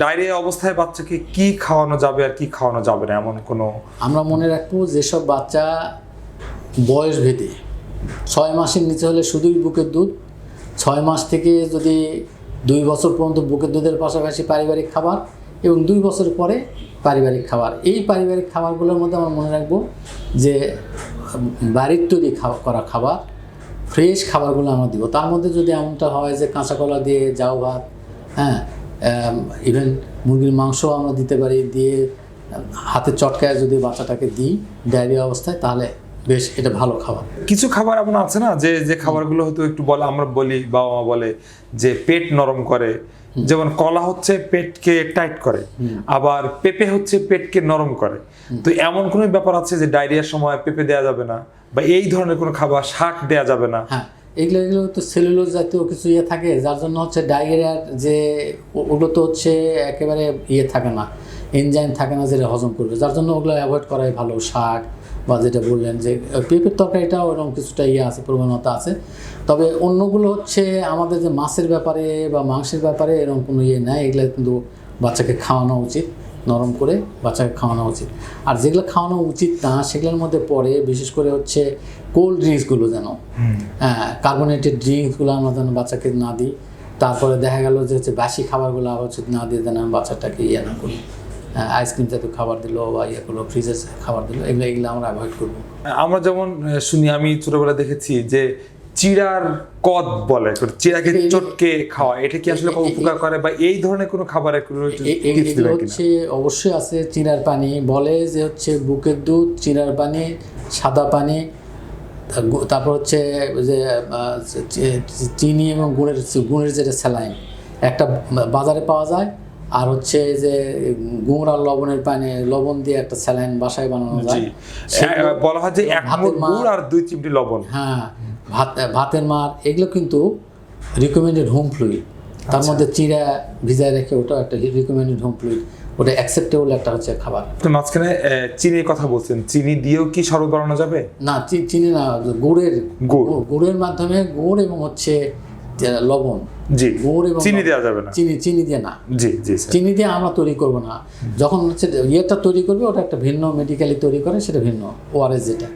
Diarrhoea অবস্থায় বাচ্চাকে কি খাওয়ানো যাবে আর কি খাওয়ানো যাবে না, এমন কোনো? আমরা মনে রাখব যেসব বাচ্চা বয়স ভেদে ছয় মাসের নিচে হলে শুধুই বুকের দুধ, ছয় মাস থেকে যদি দুই বছর পর্যন্ত বুকের দুধের পাশাপাশি পারিবারিক খাবার এবং দুই বছর পরে পারিবারিক খাবার। এই পারিবারিক খাবারগুলোর মধ্যে আমরা মনে রাখব যে, বাড়ির তৈরি খাওয়া করা খাবার, ফ্রেশ খাবারগুলো আমরা দিব। তার মধ্যে যদি এমনটা হয় যে কাঁচা কলা দিয়ে জাউ ভাত হ্যাঁ ইভেন মুরগির মাংস আমরা দিতে পারি দিয়ে হাতে চটকায় যদি বাচ্চাটাকে দিই ডায়রিয়া অবস্থায় তাহলে বেশ এটা ভালো খাবার। কিছু খাবার এমন আছে না যে যে খাবারগুলো হয়তো একটু বলে আমরা বলি বাবা মা বলে যে পেট নরম করে। যেমন কলা হচ্ছে পেটকে টাইট করে আবার পেঁপে হচ্ছে পেটকে নরম করে। তো এমন কোনো ব্যাপার আছে যে ডায়রিয়ার সময় পেঁপে দেওয়া যাবে না? বা এই ধরনের কোনো খাবার শাক দেওয়া যাবে না? হ্যাঁ। এগুলো এগুলো তো সেলুলোজ জাতীয় কিছু ইয়ে থাকে, যার জন্য হচ্ছে ডায়রিয়ার যে ওগুলো তো হচ্ছে একেবারে ইয়ে থাকে না এনজাইম থাকে না যেটা হজম করবে। যার জন্য ওগুলো অ্যাভয়েড করাই ভালো, শাক বা যেটা বললেন যে পেঁপের তরকারিটা ওরকম কিছুটা ইয়ে আছে প্রবণতা আছে। তবে অন্যগুলো হচ্ছে আমাদের যে মাছের ব্যাপারে বা মাংসের ব্যাপারে এরকম কোনো ইয়ে নেই, এগুলো কিন্তু বাচ্চাকে খাওয়ানো উচিত। নরম করে বাচ্চাকে খাওয়ানো উচিত। আর যেগুলো খাওয়ানো উচিত না সেগুলোর মধ্যে পড়ে বিশেষ করে হচ্ছে কোল্ড ড্রিঙ্কসগুলো যেন হ্যাঁ কার্বোনেটেড ড্রিঙ্কসগুলো আমরা যেন বাচ্চাকে না দিই। তারপরে দেখা গেল যে হচ্ছে বাসি খাবারগুলো আবার হচ্ছে না দিয়ে যেন বাচ্চাটাকে ইয়ে না করি। হ্যাঁ, আইসক্রিম জাতীয় খাবার দিলো বা ইয়ে করল ফ্রিজের খাবার দিলো এগুলো এগুলো আমরা অ্যাভয়েড করব। আমরা যেমন শুনি আমি ছোটবেলায় দেখেছি যে চিড়ার কদ বলে চিড়াকে চটকে খাওয়া এটা কি আসলে উপকার করে বা এই ধরনের কোনো খাবারের কোনো? হচ্ছে অবশ্যই আছে চিনার পানি। বলে যে হচ্ছে বুকের দুধ চিনার পানি সাদা পানি তারপর হচ্ছে যে চিনি এবং গুড়ের গুড়ের যেটা স্যালাইন একটা বাজারে পাওয়া যায়। আর হচ্ছে যে গুড় আর লবণের পানি লবণ দিয়ে একটা স্যালাইন বাসায় বানানো যায়। বলা হয় যে এক গুড় আর দুই চিমটি লবণ। হ্যাঁ। ভাত ভাতের মার এগুলো কিন্তু রিকমেন্ডেড হোম ফ্লুইড তার মধ্যে চিড়া ভিজায় রেখে ওটা একটা রিকমেন্ডেড হোম ফ্লুইড ওটা অ্যাকসেপ্টেবল একটা হচ্ছে খাবার। তো মাঝখানে চিনির কথা বলছেন। চিনি দিয়েও কি শরবত বানানো যাবে? না চিনি না গুড়ের। গুড়। গুড়ের মাধ্যমে গুড় এবং হচ্ছে লবণ। জি। গুড় এবং চিনি দেওয়া যাবে না। চিনি চিনি দিয়ে না। জি জি চিনি দিয়ে আমরা তৈরি করব না। যখন হচ্ছে ইয়েটা তৈরি করবে ওটা একটা ভিন্ন মেডিকেলি তৈরি করে সেটা ভিন্ন। ওআরএস যেটা।